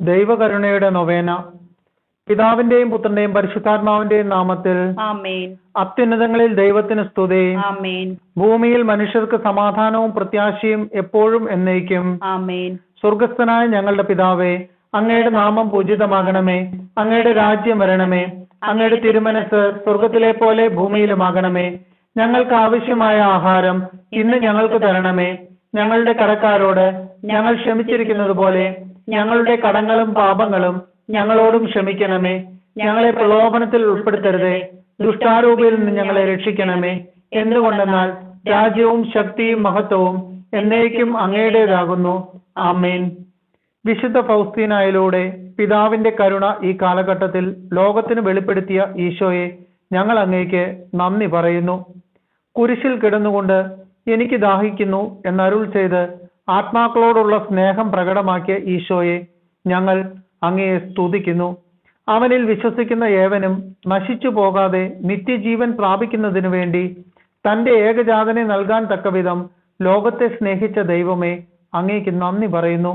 ദൈവകരുണയുടെ നൊവേന. പിതാവിന്റെയും പുത്രന്റെയും പരിശുദ്ധാത്മാവിന്റെയും നാമത്തിൽ അത്യുന്നതങ്ങളിൽ ദൈവത്തിന് സ്തുതി. ഭൂമിയിൽ മനുഷ്യർക്ക് സമാധാനവും പ്രത്യാശയും എപ്പോഴും എന്നേക്കും. സ്വർഗസ്ഥനായ ഞങ്ങളുടെ പിതാവേ അങ്ങയുടെ നാമം പൂജിതമാകണമേ അങ്ങയുടെ രാജ്യം വരണമേ അങ്ങയുടെ തിരുമനസ് സ്വർഗത്തിലെ പോലെ ഭൂമിയിലുമാകണമേ. ഞങ്ങൾക്ക് ആവശ്യമായ ആഹാരം ഇന്ന് ഞങ്ങൾക്ക് തരണമേ. ഞങ്ങളുടെ കടക്കാരോട് ഞങ്ങൾ ക്ഷമിച്ചിരിക്കുന്നത് പോലെ ഞങ്ങളുടെ കടങ്ങളും പാപങ്ങളും ഞങ്ങളോടും ക്ഷമിക്കണമേ. ഞങ്ങളെ പ്രലോഭനത്തിൽ ഉൾപ്പെടുത്തരുതേ. ദുഷ്ടാരൂപിയിൽ നിന്ന് ഞങ്ങളെ രക്ഷിക്കണമേ. എന്തുകൊണ്ടെന്നാൽ രാജ്യവും ശക്തിയും മഹത്വവും എന്നേക്കും അങ്ങയുടേതാകുന്നു. ആമേൻ. വിശുദ്ധ ഫൗസ്തീനായിലൂടെ പിതാവിന്റെ കരുണ ഈ കാലഘട്ടത്തിൽ ലോകത്തിന് വെളിപ്പെടുത്തിയ ഈശോയെ ഞങ്ങൾ അങ്ങേക്ക് നന്ദി പറയുന്നു. കുരിശിൽ കിടന്നുകൊണ്ട് എനിക്ക് ദാഹിക്കുന്നു എന്നരുൾ ചെയ്ത് ആത്മാക്കളോടുള്ള സ്നേഹം പ്രകടമാക്കിയ ഈശോയെ ഞങ്ങൾ അങ്ങയെ സ്തുതിക്കുന്നു. അവനിൽ വിശ്വസിക്കുന്ന ഏവനും നശിച്ചു പോകാതെ നിത്യജീവൻ പ്രാപിക്കുന്നതിനു വേണ്ടി തന്റെ ഏകജാതനെ നൽകാൻ തക്കവിധം ലോകത്തെ സ്നേഹിച്ച ദൈവമേ അങ്ങേക്ക് നന്ദി പറയുന്നു.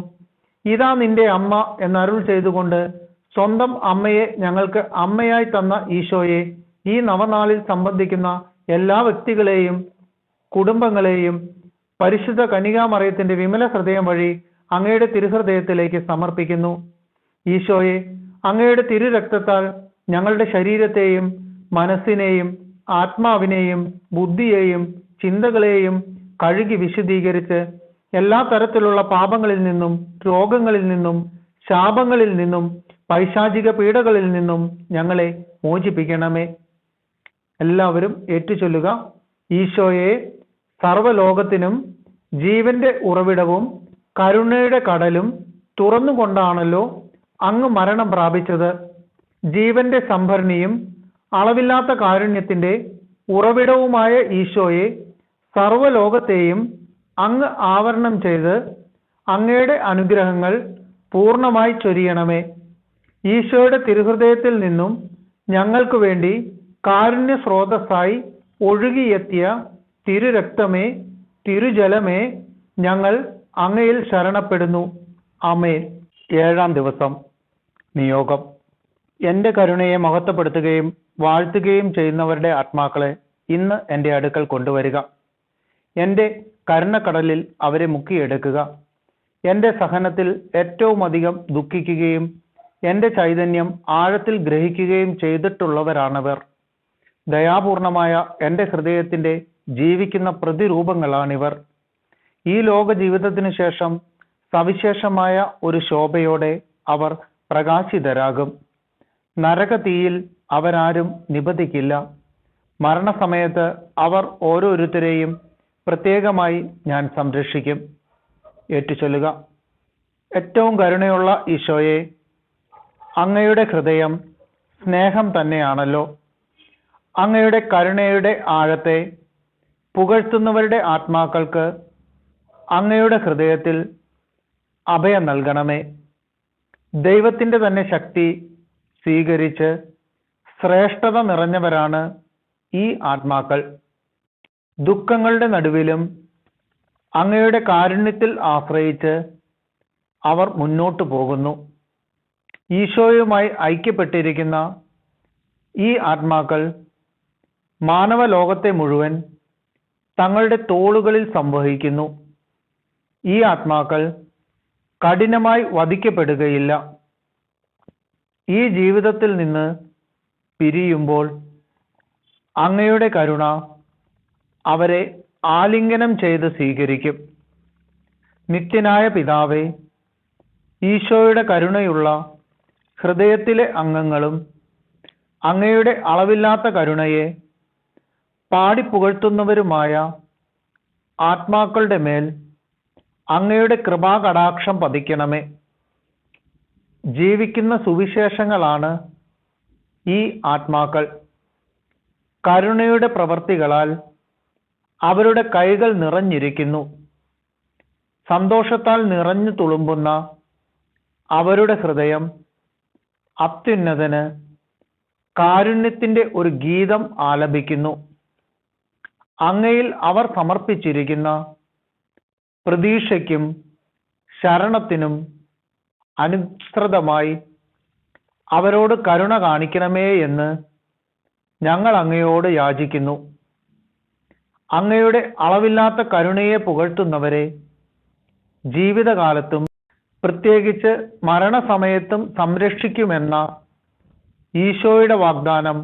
ഇതാ നിന്റെ അമ്മ എന്നരുൾ ചെയ്തുകൊണ്ട് സ്വന്തം അമ്മയെ ഞങ്ങൾക്ക് അമ്മയായി തന്ന ഈശോയെ ഈ നവനാളിൽ സംബന്ധിക്കുന്ന എല്ലാ വ്യക്തികളെയും കുടുംബങ്ങളെയും പരിശുദ്ധ കനികാമറയത്തിന്റെ വിമല ഹൃദയം വഴി അങ്ങയുടെ തിരുഹൃദയത്തിലേക്ക് സമർപ്പിക്കുന്നു. ഈശോയെ അങ്ങയുടെ തിരുരക്തത്താൽ ഞങ്ങളുടെ ശരീരത്തെയും മനസ്സിനെയും ആത്മാവിനെയും ബുദ്ധിയെയും ചിന്തകളെയും കഴുകി വിശുദ്ധീകരിച്ച് എല്ലാ തരത്തിലുള്ള പാപങ്ങളിൽ നിന്നും രോഗങ്ങളിൽ നിന്നും ശാപങ്ങളിൽ നിന്നും പൈശാചിക പീഡകളിൽ നിന്നും ഞങ്ങളെ മോചിപ്പിക്കണമേ. എല്ലാവരും ഏറ്റുചൊല്ലുക ഈശോയെ സർവലോകത്തിനും ജീവന്റെ ഉറവിടവും കരുണയുടെ കടലും തുറന്നുകൊണ്ടാണല്ലോ അങ്ങ് മരണം പ്രാപിച്ചത്. ജീവന്റെ സംഭരണിയും അളവില്ലാത്ത കാരുണ്യത്തിന്റെ ഉറവിടവുമായ ഈശോയെ സർവലോകത്തെയും അങ്ങ് ആവരണം ചെയ്ത് അങ്ങയുടെ അനുഗ്രഹങ്ങൾ പൂർണമായി ചൊരിയണമേ. ഈശോയുടെ തിരുഹൃദയത്തിൽ നിന്നും ഞങ്ങൾക്ക് വേണ്ടി കാരുണ്യ സ്രോതസ്സായി ഒഴുകിയെത്തിയ തിരുരക്തമേ തിരുജലമേ ഞങ്ങൾ അങ്ങയിൽ ശരണപ്പെടുന്നു. അമേ ഏഴാം ദിവസം. നിയോഗം. എന്റെ കരുണയെ മഹത്വപ്പെടുത്തുകയും വാഴ്ത്തുകയും ചെയ്യുന്നവരുടെ ആത്മാക്കളെ ഇന്ന് എന്റെ അടുക്കൽ കൊണ്ടുവരിക. എന്റെ കരുണക്കടലിൽ അവരെ മുക്കിയെടുക്കുക. എന്റെ സഹനത്തിൽ ഏറ്റവും അധികം ദുഃഖിക്കുകയും എന്റെ ചൈതന്യം ആഴത്തിൽ ഗ്രഹിക്കുകയും ചെയ്തിട്ടുള്ളവരാണവർ. ദയാപൂർണമായ എന്റെ ഹൃദയത്തിന്റെ ജീവിക്കുന്ന പ്രതിരൂപങ്ങളാണിവർ. ഈ ലോക ജീവിതത്തിന് ശേഷം സവിശേഷമായ ഒരു ശോഭയോടെ അവർ പ്രകാശിതരാകും. നരകതീയിൽ അവരാരും നിബന്ധിക്കില്ല മരണസമയത്ത് അവർ ഓരോരുത്തരെയും പ്രത്യേകമായി ഞാൻ സംരക്ഷിക്കും. ഏറ്റുചൊല്ലുക. ഏറ്റവും കരുണയുള്ള ഈശോയെ അങ്ങയുടെ ഹൃദയം സ്നേഹം തന്നെയാണല്ലോ. അങ്ങയുടെ കരുണയുടെ ആഴത്തെ പുകഴ്ത്തുന്നവരുടെ ആത്മാക്കൾക്ക് അങ്ങയുടെ ഹൃദയത്തിൽ അഭയം നൽകണമേ. ദൈവത്തിന്റെ തന്നെ ശക്തി സ്വീകരിച്ച് ശ്രേഷ്ഠത നിറഞ്ഞവരാണ് ഈ ആത്മാക്കൾ. ദുഃഖങ്ങളുടെ നടുവിലും അങ്ങയുടെ കാരുണ്യത്തിൽ ആശ്രയിച്ച് അവർ മുന്നോട്ടു പോകുന്നു. ഈശോയുമായി ഐക്യപ്പെട്ടിരിക്കുന്ന ഈ ആത്മാക്കൾ മാനവ ലോകത്തെ മുഴുവൻ തങ്ങളുടെ തോളുകളിൽ സംവഹിക്കുന്നു. ഈ ആത്മാക്കൾ കഠിനമായി വധിക്കപ്പെടുകയില്ല. ഈ ജീവിതത്തിൽ നിന്ന് പിരിയുമ്പോൾ അങ്ങയുടെ കരുണ അവരെ ആലിംഗനം ചെയ്ത് സ്വീകരിക്കും. നിത്യനായ പിതാവേ ഈശോയുടെ കരുണയുള്ള ഹൃദയത്തിലെ അംഗങ്ങളും അങ്ങയുടെ അളവില്ലാത്ത കരുണയെ പാടിപ്പുകഴ്ത്തുന്നവരുമായ ആത്മാക്കളുടെ മേൽ അങ്ങയുടെ കൃപാകടാക്ഷം പതിക്കണമേ. ജീവിക്കുന്ന സുവിശേഷങ്ങളാണ് ഈ ആത്മാക്കൾ. കരുണയുടെ പ്രവർത്തികളാൽ അവരുടെ കൈകൾ നിറഞ്ഞിരിക്കുന്നു. സന്തോഷത്താൽ നിറഞ്ഞു തുളുമ്പുന്ന അവരുടെ ഹൃദയം അത്യുന്നതന് കാരുണ്യത്തിന്റെ ഒരു ഗീതം ആലപിക്കുന്നു. അങ്ങയിൽ അവർ സമർപ്പിച്ചിരിക്കുന്ന പ്രതീക്ഷയ്ക്കും ശരണത്തിനും അനുസൃതമായി അവരോട് കരുണ കാണിക്കണമേ എന്ന് ഞങ്ങൾ അങ്ങയോട് യാചിക്കുന്നു. അങ്ങയുടെ അളവില്ലാത്ത കരുണയെ പുകഴ്ത്തുന്നവരെ ജീവിതകാലത്തും പ്രത്യേകിച്ച് മരണസമയത്തും സംരക്ഷിക്കുമെന്ന ഈശോയുടെ വാഗ്ദാനം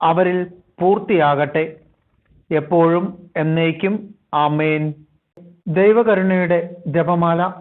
അവരിൽ പൂർത്തിയാകട്ടെ. എപ്പോഴും എന്നേക്കും ആമേൻ. ദൈവകരുണയുടെ ജപമാല.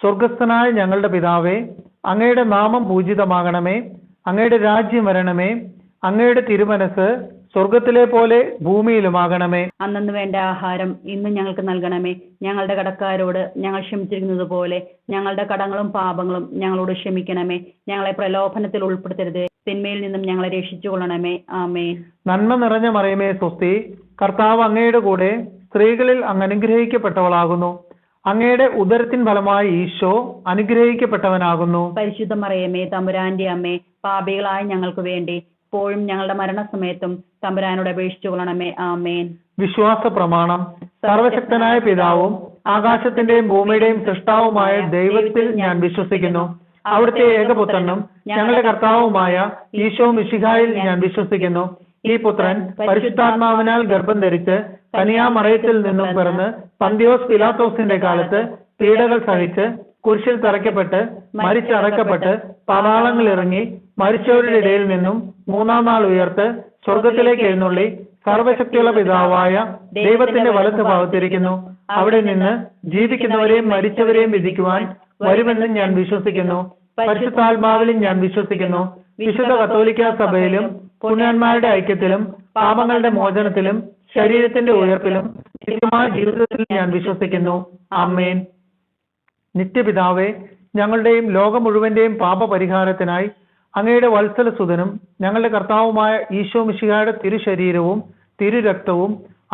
സ്വർഗസ്ഥനായ ഞങ്ങളുടെ പിതാവേ അങ്ങയുടെ നാമം പൂജിതമാകണമേ. അങ്ങയുടെ രാജ്യം വരണമേ. അങ്ങയുടെ തിരുമനസ് സ്വർഗത്തിലെ പോലെ ഭൂമിയിലുമാകണമേ. അന്നു വേണ്ട ആഹാരം ഇന്ന് ഞങ്ങൾക്ക് നൽകണമേ. ഞങ്ങളുടെ കടക്കാരോട് ഞങ്ങൾ ക്ഷമിച്ചിരിക്കുന്നത് പോലെ ഞങ്ങളുടെ കടങ്ങളും പാപങ്ങളും ഞങ്ങളോട് ക്ഷമിക്കണമേ. ഞങ്ങളെ പ്രലോഭനത്തിൽ ഉൾപ്പെടുത്തരുത്. തിന്മയിൽ നിന്നും ഞങ്ങളെ രക്ഷിച്ചു കൊള്ളണമേ ആമേ നന്മ നിറഞ്ഞ മറിയമേ സ്വസ്തി കർത്താവ് അങ്ങയുടെ കൂടെ സ്ത്രീകളിൽ അങ്ങ് അനുഗ്രഹിക്കപ്പെട്ടവളാകുന്നു അങ്ങയുടെ ഉദരത്തിൻ ഫലമായി ഈശോ അനുഗ്രഹിക്കപ്പെട്ടവനാകുന്നു. പരിശുദ്ധ മറിയമേ തമ്പുരാന്റെ അമ്മേ പാപികളായ ഞങ്ങൾക്ക് വേണ്ടി ഇപ്പോഴും ഞങ്ങളുടെ മരണസമയത്തും തമ്പുരാനോട് അപേക്ഷിച്ചു കൊള്ളണമേ ആമേൻ. വിശ്വാസ പ്രമാണം. സർവശക്തനായ പിതാവും ആകാശത്തിന്റെയും ഭൂമിയുടെയും സൃഷ്ടാവുമായ ദൈവത്തിൽ ഞാൻ വിശ്വസിക്കുന്നു. അവിടുത്തെ ഏകപുത്രനും ഞങ്ങളുടെ കർത്താവുമായ ഈശോ മിശിഹായിൽ ഞാൻ വിശ്വസിക്കുന്നു. ഈ പുത്രൻ പരിശുദ്ധാത്മാവിനാൽ ഗർഭം ധരിച്ച് കനിയാമറയത്തിൽ നിന്നും പിറന്ന് പന്തിയോസ് പിലാത്തോസിന്റെ കാലത്ത് പീഡകൾ സഹിച്ച് കുരിശിൽ തറയ്ക്കപ്പെട്ട് മരിച്ചടക്കപ്പെട്ട് പതാളങ്ങൾ ഇറങ്ങി മരിച്ചവരുടെ ഇടയിൽ നിന്നും മൂന്നാം നാൾ ഉയർത്ത് സ്വർഗത്തിലേക്ക് എഴുന്നള്ളി സർവശക്തിയുള്ള പിതാവായ ദൈവത്തിന്റെ വലത്ത് ഭാഗത്തിരിക്കുന്നു. അവിടെ നിന്ന് ജീവിക്കുന്നവരെയും മരിച്ചവരെയും വിധിക്കുവാൻ വരുമെന്ന് ഞാൻ വിശ്വസിക്കുന്നു. പരിശുദ്ധാത്മാവിലും ഞാൻ വിശ്വസിക്കുന്നു. വിശുദ്ധ കത്തോലിക്ക സഭയിലും പുണ്യന്മാരുടെ ഐക്യത്തിലും പാപങ്ങളുടെ മോചനത്തിലും ശരീരത്തിന്റെ ഉയർപ്പിലും നിത്യമായ ജീവിതത്തിൽ ഞാൻ വിശ്വസിക്കുന്നു. അമ്മേൻ നിത്യപിതാവേ ഞങ്ങളുടെയും ലോകം മുഴുവന്റെയും പാപപരിഹാരത്തിനായി അങ്ങയുടെ വത്സല സുതനും ഞങ്ങളുടെ കർത്താവുമായ ഈശോ മിശിഹായുടെ തിരുശരീരവും തിരുരക്തവും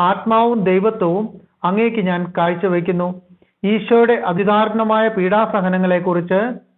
ആത്മാവും ദൈവത്വവും അങ്ങേക്ക് ഞാൻ കാഴ്ചവെക്കുന്നു ഈശോയുടെ അതിദാരുണമായ പീഡാസഹനങ്ങളെക്കുറിച്ച്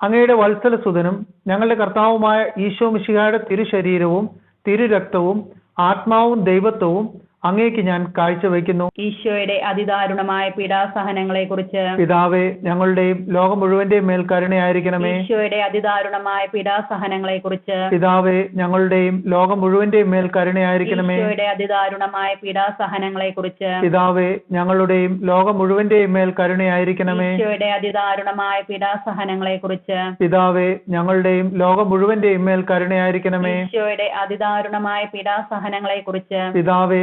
അങ്ങയുടെ വത്സല സുതനും ഞങ്ങളുടെ കർത്താവുമായ ഈശോ മിശിഹായുടെ തിരുശരീരവും തിരുരക്തവും ആത്മാവും ദൈവത്വവും അങ്ങേക്ക് ഞാൻ കാഴ്ചവെക്കുന്നു ഈശോയുടെ അതിദാരുണമായ പീഡാസഹനങ്ങളെ കുറിച്ച് പിതാവേ ഞങ്ങളുടെയും ലോകം മുഴുവന്റെയും മേൽ കരുണയായിരിക്കണമേ ഈശോയുടെ അതിദാരുണമായ പീഡാസഹനങ്ങളെ കുറിച്ച് പിതാവേ ഞങ്ങളുടെയും ലോകം മുഴുവന്റെയും മേൽ കരുണയായിരിക്കണമേ ഈശോയുടെ അതിദാരുണമായ പീഡാസഹനങ്ങളെ കുറിച്ച് പിതാവേ ഞങ്ങളുടെയും ലോകം മുഴുവന്റെയും മേൽ കരുണയായിരിക്കണമേ ഈശോയുടെ അതിദാരുണമായ പീഡാസഹനങ്ങളെ കുറിച്ച് പിതാവേ ഞങ്ങളുടെയും ലോകം മുഴുവന്റെയും മേൽ കരുണയായിരിക്കണമേ ഈശോയുടെ അതിദാരുണമായ പീഡാസഹനങ്ങളെ കുറിച്ച് പിതാവേ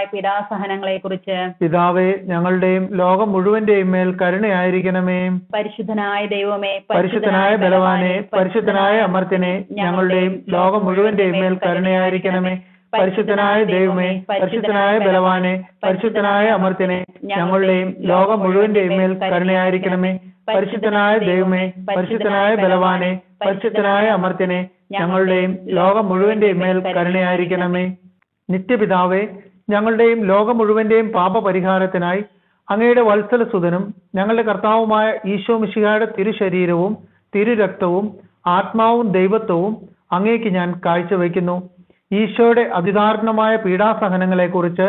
അതിദാരുണമായ പീഡാസഹനങ്ങളെക്കുറിച്ച് പിതാവേ ഞങ്ങളുടെയും ലോകം മുഴുവന്റെയും മേൽ കരുണയായിരിക്കണമേ. പരിശുദ്ധനായ ദൈവമേ പരിശുദ്ധനായ ബലവാനെ പരിശുദ്ധനായ അമർത്തിനെ ഞങ്ങളുടെയും ലോകം മുഴുവന്റെയും മേൽ കരുണയായിരിക്കണമേ. പരിശുദ്ധനായ ദൈവമേ പരിശുദ്ധനായ ബലവാനെ പരിശുദ്ധനായ അമർത്തിനെ ഞങ്ങളുടെയും ലോകം മുഴുവന്റെയും മേൽ കരുണയായിരിക്കണമേ. പരിശുദ്ധനായ ദൈവമേ പരിശുദ്ധനായ ബലവാനെ പരിശുദ്ധനായ അമർത്തിനെ ഞങ്ങളുടെയും ലോകം മുഴുവന്റെയും മേൽ കരുണയായിരിക്കണമേ. നിത്യപിതാവേ ഞങ്ങളുടെയും ലോകം മുഴുവന്റെയും പാപപരിഹാരത്തിനായി അങ്ങയുടെ വത്സലസുതനും ഞങ്ങളുടെ കർത്താവുമായ ഈശോ മിശിഹായുടെ തിരുശരീരവും തിരുരക്തവും ആത്മാവും ദൈവത്വവും അങ്ങേക്ക് ഞാൻ കാഴ്ചവെക്കുന്നു ഈശോയുടെ അതിദാരുണമായ പീഡാസഹനങ്ങളെക്കുറിച്ച്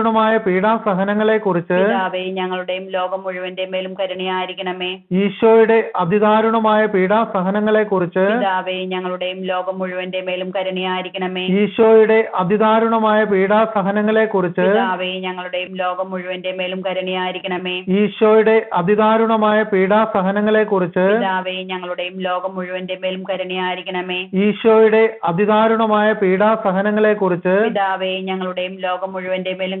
അതിദാരുണമായ പീഡാസഹനങ്ങളെക്കുറിച്ച് പിതാവേ ഞങ്ങളുടെയും ലോകം മുഴുവന്റെ മേലും കരുണയായിരിക്കണമേ. ഈശോയുടെ അതിദാരുണമായ പീഡാസഹനങ്ങളെക്കുറിച്ച് പിതാവേ ഞങ്ങളുടെയും ലോകം മുഴുവന്റെ മേലും കരുണയായിരിക്കണമേ. ഈശോയുടെ അതിദാരുണമായ പീഡാസഹനങ്ങളെക്കുറിച്ച് പിതാവേ ഞങ്ങളുടെയും ലോകം മുഴുവന്റെ മേലും കരുണയായിരിക്കണമേ. ഈശോയുടെ അതിദാരുണമായ പീഡാസഹനങ്ങളെക്കുറിച്ച് പിതാവേ ഞങ്ങളുടെയും ലോകം മുഴുവന്റെ മേലും കരുണയായിരിക്കണമേ. ഈശോയുടെ അതിദാരുണമായ പീഡാസഹനങ്ങളെക്കുറിച്ച് പിതാവേ ഞങ്ങളുടെയും ലോകം മുഴുവന്റെ മേലും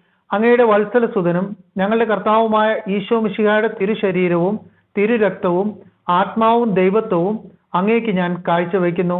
അങ്ങയുടെ വത്സല സുതനും ഞങ്ങളുടെ കർത്താവുമായ ഈശോ മിശിഹായുടെ തിരുശരീരവും തിരുരക്തവും ആത്മാവും ദൈവത്വവും അങ്ങേക്ക് ഞാൻ കാഴ്ചവെക്കുന്നു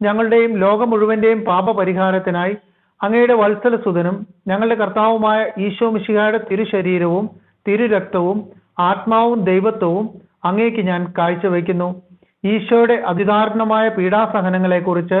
ഞങ്ങളുടെയും ലോകം മുഴുവന്റെയും പാപപരിഹാരത്തിനായി അങ്ങയുടെ വത്സല വത്സലസുതനും ഞങ്ങളുടെ കർത്താവുമായ ഈശോ മിശിഹായുടെ തിരുശരീരവും തിരുരക്തവും ആത്മാവും ദൈവത്വവും അങ്ങേക്ക് ഞാൻ കാഴ്ചവെക്കുന്നു ഈശോയുടെ അതിദാരുണമായ പീഡാസഹനങ്ങളെക്കുറിച്ച്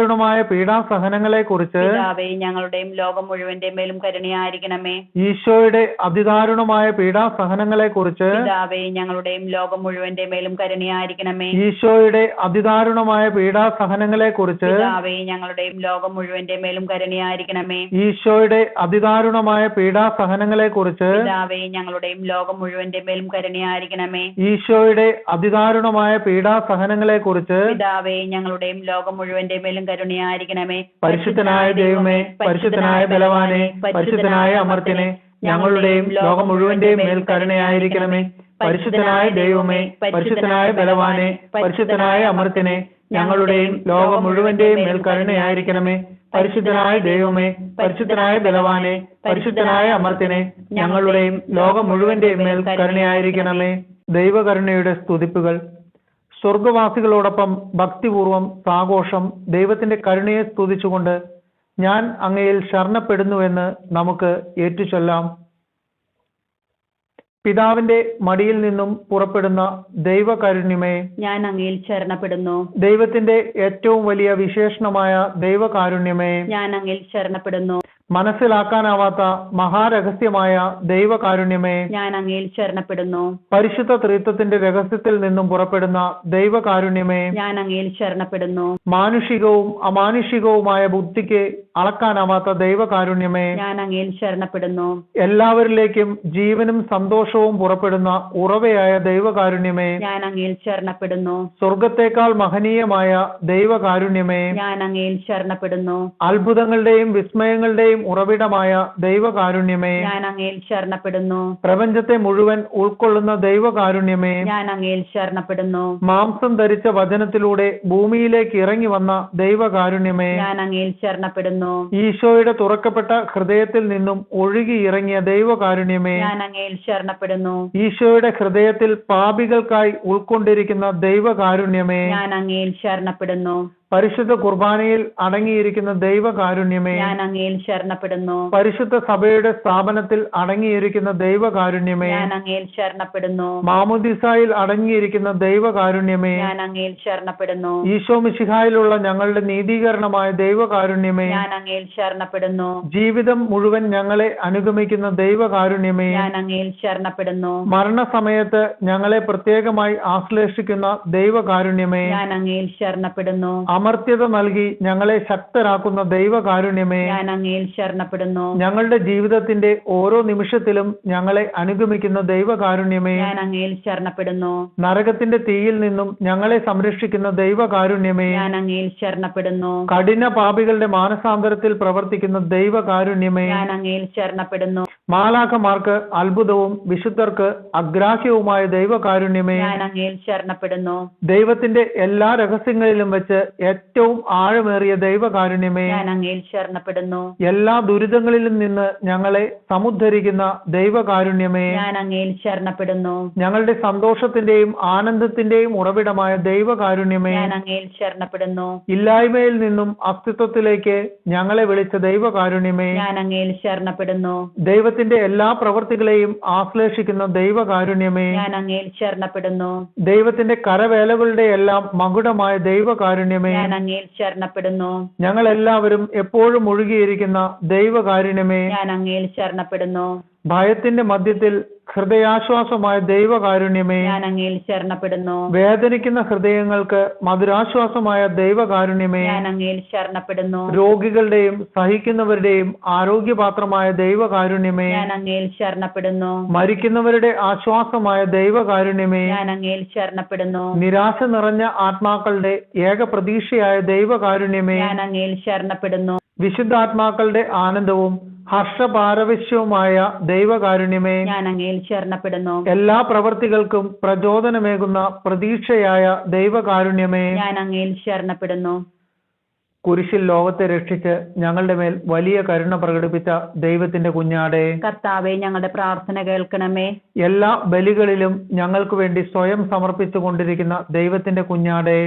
അതിദാരുണമായ പീഡാസഹനങ്ങളെ കുറിച്ച് പിതാവേ ഞങ്ങളുടെയും ലോകം മുഴുവന്റെ മേലും കരുണയായിരിക്കണമേ. ഈശോയുടെ അതിദാരുണമായ പീഡാസഹനങ്ങളെ കുറിച്ച് പിതാവേ ഞങ്ങളുടെയും ലോകം മുഴുവന്റെ മേലും കരുണയായിരിക്കണമേ. ഈശോയുടെ അതിദാരുണമായ പീഡാസഹനങ്ങളെ കുറിച്ച് പിതാവേ ഞങ്ങളുടെയും ലോകം മുഴുവന്റെ മേലും കരുണയായിരിക്കണമേ. ഈശോയുടെ അതിദാരുണമായ പീഡാസഹനങ്ങളെ കുറിച്ച് പിതാവേ ഞങ്ങളുടെയും ലോകം മുഴുവന്റെ മേലും കരുണയായിരിക്കണമേ. ഈശോയുടെ അതിദാരുണമായ പീഡാസഹനങ്ങളെ കുറിച്ച് പിതാവേ ഞങ്ങളുടെയും ലോകം മുഴുവന്റെ മേലും കരുണയായിരിക്കണമേ. പരിശുദ്ധനായ ദൈവമേ പരിശുദ്ധനായ ബലവാനെ പരിശുദ്ധനായ അമർത്തിനെ ഞങ്ങളുടെയും ലോകം മുഴുവന്റെയും മേൽ കരുണയായിരിക്കണമേ. പരിശുദ്ധനായ ദൈവമേ പരിശുദ്ധനായ ബലവാനെ പരിശുദ്ധനായ അമർത്തിനെ ഞങ്ങളുടെയും ലോകം മുഴുവന്റെയും മേൽ കരുണയായിരിക്കണമേ. പരിശുദ്ധനായ ദൈവമേ പരിശുദ്ധനായ ബലവാനെ പരിശുദ്ധനായ അമർത്തിനെ ഞങ്ങളുടെയും ലോകം മുഴുവന്റെയും മേൽ കരുണയായിരിക്കണമേ. ദൈവകരുണയുടെ സ്തുതിപ്പുകൾ സ്വർഗവാസികളോടൊപ്പം ഭക്തിപൂർവം സാഘോഷം ദൈവത്തിന്റെ കരുണയെ സ്തുതിച്ചുകൊണ്ട് ഞാൻ അങ്ങയിൽ ശരണപ്പെടുന്നുവെന്ന് നമുക്ക് ഏറ്റുചൊല്ലാം. പിതാവിന്റെ മടിയിൽ നിന്നും പുറപ്പെടുന്ന ദൈവകാരുണ്യമേ ഞാൻ അങ്ങയിൽ ശരണപ്പെടുന്നു. ദൈവത്തിന്റെ ഏറ്റവും വലിയ വിശേഷണമായ ദൈവകാരുണ്യമേ ഞാൻ അങ്ങയിൽ ശരണപ്പെടുന്നു. മനസ്സിലാക്കാനാവാത്ത മഹാരഹസ്യമായ ദൈവകാരുണ്യമേ ഞാൻ അങ്ങയിൽ ശരണപ്പെടുന്നു. പരിശുദ്ധ ത്രിത്വത്തിന്റെ രഹസ്യത്തിൽ നിന്നും പുറപ്പെടുന്ന ദൈവകാരുണ്യമേ ഞാൻ അങ്ങയിൽ ശരണപ്പെടുന്നു. മാനുഷികവും അമാനുഷികവുമായ ബുദ്ധിക്ക് അളക്കാനാവാത്ത ദൈവകാരുണ്യമേ ഞാൻ അങ്ങയിൽ ശരണപ്പെടുന്നു. എല്ലാവരിലേക്കും ജീവനും സന്തോഷവും പുറപ്പെടുന്ന ഉറവയായ ദൈവകാരുണ്യമേ ഞാൻ അങ്ങയിൽ ശരണപ്പെടുന്നു. സ്വർഗത്തേക്കാൾ മഹനീയമായ ദൈവകാരുണ്യമേ ഞാൻ അങ്ങയിൽ ശരണപ്പെടുന്നു. അത്ഭുതങ്ങളുടെയും വിസ്മയങ്ങളുടെയും ഉറവിടമായ ദൈവകാരുണ്യമേ ഞാൻ അങ്ങയിൽ ശരണപ്പെടുന്നു. പ്രപഞ്ചത്തെ മുഴുവൻ ഉൾക്കൊള്ളുന്ന ദൈവകാരുണ്യമേ ഞാൻ അങ്ങയിൽ ശരണപ്പെടുന്നു. മാംസം ധരിച്ച വചനത്തിലൂടെ ഭൂമിയിലേക്ക് ഇറങ്ങി വന്ന ദൈവകാരുണ്യമേ ഞാൻ അങ്ങയിൽ ശരണപ്പെടുന്നു. ഈശോയുടെ തുറക്കപ്പെട്ട ഹൃദയത്തിൽ നിന്നും ഒഴുകി ഇറങ്ങിയ ദൈവകാരുണ്യമേ ഞാൻ അങ്ങയിൽ ശരണപ്പെടുന്നു. ഈശോയുടെ ഹൃദയത്തിൽ പാപികൾക്കായി ഉൾക്കൊണ്ടിരിക്കുന്ന ദൈവകാരുണ്യമേ ഞാൻ അങ്ങയിൽ ശരണപ്പെടുന്നു. പരിശുദ്ധ കുർബാനയിൽ അടങ്ങിയിരിക്കുന്ന ദൈവകാരുണ്യമേ ഞാൻ അങ്ങയിൽ ശരണപ്പെടുന്നു. പരിശുദ്ധ സഭയുടെ സ്ഥാപനത്തിൽ അടങ്ങിയിരിക്കുന്ന ദൈവകാരുണ്യമേ ഞാൻ അങ്ങയിൽ ശരണപ്പെടുന്നു. മാമുദിസായിൽ അടങ്ങിയിരിക്കുന്ന ദൈവകാരുണ്യമേ ഞാൻ അങ്ങയിൽ ശരണപ്പെടുന്നു. ഈശോ മിശിഹായിലുള്ള ഞങ്ങളുടെ നീതീകരണമായ ദൈവകാരുണ്യമേ ഞാൻ അങ്ങയിൽ ശരണപ്പെടുന്നു. ജീവിതം മുഴുവൻ ഞങ്ങളെ അനുഗമിക്കുന്ന ദൈവകാരുണ്യമേ ഞാൻ അങ്ങയിൽ ശരണപ്പെടുന്നു. മരണസമയത്ത് ഞങ്ങളെ പ്രത്യേകമായി ആശ്ലേഷിക്കുന്ന ദൈവകാരുണ്യമേ ഞാൻ അങ്ങയിൽ ശരണപ്പെടുന്നു. അമർത്യത നൽകി ഞങ്ങളെ ശക്തരാക്കുന്ന ദൈവകാരുണ്യമേ ഞാൻ അങ്ങയിൽ ശരണപ്പെടുന്നു. ഞങ്ങളുടെ ജീവിതത്തിന്റെ ഓരോ നിമിഷത്തിലും ഞങ്ങളെ അനുഗമിക്കുന്ന ദൈവകാരുണ്യമേ ഞാൻ അങ്ങയിൽ ശരണപ്പെടുന്നു. നരകത്തിന്റെ തീയിൽ നിന്നും ഞങ്ങളെ സംരക്ഷിക്കുന്ന ദൈവകാരുണ്യമേ ഞാൻ അങ്ങയിൽ ശരണപ്പെടുന്നു. കഠിന പാപികളുടെ മാനസാന്തരത്തിൽ പ്രവർത്തിക്കുന്ന ദൈവകാരുണ്യമേ ഞാൻ അങ്ങയിൽ ശരണപ്പെടുന്നു. മാലാഖമാർക്ക് അത്ഭുതവും വിശുദ്ധർക്ക് അഗ്രാഹ്യവുമായ ദൈവകാരുണ്യമേ ഞാൻ അങ്ങയിൽ ശരണപ്പെടുന്നു. ദൈവത്തിന്റെ എല്ലാ രഹസ്യങ്ങളിലും വെച്ച് ഏറ്റവും ആഴമേറിയ ദൈവകാരുണ്യമേ ഞാൻ അങ്ങയിൽ ശരണപ്പെടുന്നു എല്ലാ ദുരിതങ്ങളിലും നിന്ന് ഞങ്ങളെ സമുദ്ധരിക്കുന്ന ദൈവകാരുണ്യമേ ഞാൻ അങ്ങയിൽ ശരണപ്പെടുന്നു ഞങ്ങളുടെ സന്തോഷത്തിന്റെയും ആനന്ദത്തിന്റെയും ഉറവിടമായ ദൈവകാരുണ്യമേ ഞാൻ അങ്ങയിൽ ശരണപ്പെടുന്നു ഇല്ലായ്മയിൽ നിന്നും അസ്തിത്വത്തിലേക്ക് ഞങ്ങളെ വിളിച്ച ദൈവകാരുണ്യമേ ഞാൻ അങ്ങയിൽ ശരണപ്പെടുന്നു ദൈവത്തിന്റെ എല്ലാ പ്രവൃത്തികളെയും ആശ്ലേഷിക്കുന്ന ദൈവകാരുണ്യമേ ഞാൻ അങ്ങയിൽ ശരണപ്പെടുന്നു ദൈവത്തിന്റെ കരവേലകളുടെ എല്ലാം മകുടമായ ദൈവകാരുണ്യമേ ഞാൻ അങ്ങയിൽ ശരണപ്പെടുന്നു. ഞങ്ങൾ എല്ലാവരും എപ്പോഴും ഒഴുകിയിരിക്കുന്ന ദൈവകാരുണ്യമേ ഞാൻ അങ്ങയിൽ ശരണപ്പെടുന്നു. ഭയത്തിന്റെ മധ്യത്തിൽ ഹൃദയാശ്വാസമായ ദൈവകാരുണ്യമേ ഞാൻ അങ്ങയിൽ ശരണപ്പെടുന്നു. വേദനിക്കുന്ന ഹൃദയങ്ങൾക്ക് മധുരാശ്വാസമായ ദൈവകാരുണ്യമേ ഞാൻ അങ്ങയിൽ ശരണപ്പെടുന്നു. രോഗികളുടെയും സഹിക്കുന്നവരുടെയും ആരോഗ്യപാത്രമായ ദൈവകാരുണ്യമേ ഞാൻ അങ്ങയിൽ ശരണപ്പെടുന്നു. മരിക്കുന്നവരുടെ ആശ്വാസമായ ദൈവകാരുണ്യമേ ഞാൻ അങ്ങയിൽ ശരണപ്പെടുന്നു. നിരാശ നിറഞ്ഞ ആത്മാക്കളുടെ ഏക പ്രതീക്ഷയായ ദൈവകാരുണ്യമേ ഞാൻ അങ്ങയിൽ ശരണപ്പെടുന്നു. വിശുദ്ധാത്മാക്കളുടെ ആനന്ദവും ഹർഷപാരവശ്യവുമായ ദൈവകാരുണ്യമേ ഞാൻ അങ്ങയിൽ ശരണപ്പെടുന്നു എല്ലാ പ്രവർത്തികൾക്കും പ്രചോദനമേകുന്ന പ്രതീക്ഷയായ ദൈവകാരുണ്യമേ ഞാൻ അങ്ങയിൽ ശരണപ്പെടുന്നു കുരിശിൽ ലോകത്തെ രക്ഷിച്ച് ഞങ്ങളുടെ മേൽ വലിയ കരുണ പ്രകടിപ്പിച്ച ദൈവത്തിന്റെ കുഞ്ഞാടെ കർത്താവെ ഞങ്ങളുടെ പ്രാർത്ഥന കേൾക്കണമേ. എല്ലാ ബലികളിലും ഞങ്ങൾക്ക് വേണ്ടി സ്വയം സമർപ്പിച്ചു കൊണ്ടിരിക്കുന്ന ദൈവത്തിന്റെ കുഞ്ഞാടെ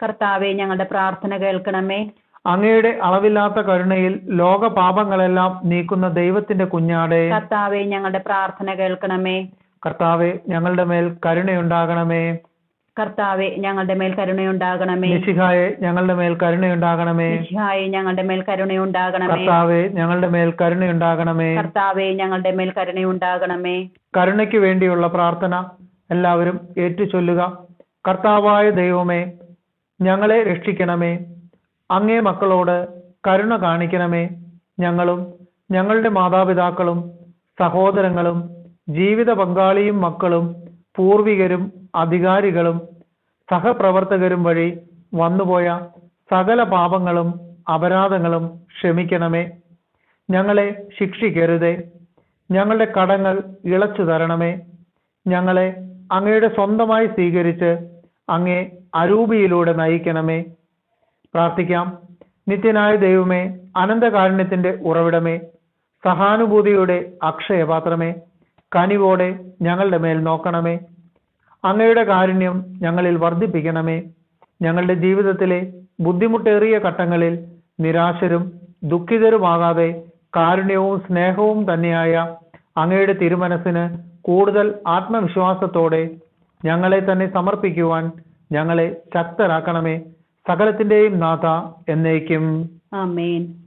കർത്താവെ ഞങ്ങളുടെ പ്രാർത്ഥന കേൾക്കണമേ. അങ്ങയുടെ അളവില്ലാത്ത കരുണയിൽ ലോക പാപങ്ങളെല്ലാം നീക്കുന്ന ദൈവത്തിന്റെ കുഞ്ഞാടെ. കർത്താവെ ഞങ്ങളുടെ പ്രാർത്ഥന കേൾക്കണമേ. കർത്താവെ ഞങ്ങളുടെ മേൽ കരുണയുണ്ടാകണമേ. കർത്താവെ ഞങ്ങളുടെ മേൽ കരുണയുണ്ടാകണമേ. മിശിഹായെ ഞങ്ങളുടെ മേൽ കരുണയുണ്ടാകണമേ. മിശിഹായെ ഞങ്ങളുടെ മേൽ കരുണയുണ്ടാകണമേ. കർത്താവെ ഞങ്ങളുടെ മേൽ കരുണയുണ്ടാകണമേ. കർത്താവെ ഞങ്ങളുടെ മേൽ കരുണയുണ്ടാകണമേ. കരുണയ്ക്ക് വേണ്ടിയുള്ള പ്രാർത്ഥന എല്ലാവരും ഏറ്റുചൊല്ലുക. കർത്താവായ ദൈവമേ ഞങ്ങളെ രക്ഷിക്കണമേ. അങ്ങേ മക്കളോട് കരുണ കാണിക്കണമേ. ഞങ്ങളും ഞങ്ങളുടെ മാതാപിതാക്കളും സഹോദരങ്ങളും ജീവിത പങ്കാളിയും മക്കളും പൂർവികരും അധികാരികളും സഹപ്രവർത്തകരും വഴി വന്നുപോയ സകല പാപങ്ങളും അപരാധങ്ങളും ക്ഷമിക്കണമേ. ഞങ്ങളെ ശിക്ഷിക്കരുതേ. ഞങ്ങളുടെ കടങ്ങൾ ഇളച്ചു തരണമേ. ഞങ്ങളെ അങ്ങയുടെ സ്വന്തമായി സ്വീകരിച്ച് അങ്ങേ അരൂപിയിലൂടെ നയിക്കണമേ. പ്രാർത്ഥിക്കാം. നിത്യനായ ദൈവമേ അനന്തകാരുണ്യത്തിന്റെ ഉറവിടമേ സഹാനുഭൂതിയുടെ അക്ഷയപാത്രമേ കനിവോടെ ഞങ്ങളുടെ മേൽ നോക്കണമേ. അങ്ങയുടെ കാരുണ്യം ഞങ്ങളിൽ വർദ്ധിപ്പിക്കണമേ. ഞങ്ങളുടെ ജീവിതത്തിലെ ബുദ്ധിമുട്ടേറിയ ഘട്ടങ്ങളിൽ നിരാശരും ദുഃഖിതരുമാകാതെ കാരുണ്യവും സ്നേഹവും തന്നെയായ അങ്ങയുടെ തിരുമനസ്സിന് കൂടുതൽ ആത്മവിശ്വാസത്തോടെ ഞങ്ങളെ തന്നെ സമർപ്പിക്കുവാൻ ഞങ്ങളെ ശക്തരാക്കണമേ. സകലത്തിന്റെയും നാഥ എന്നേക്കും. ആമേൻ.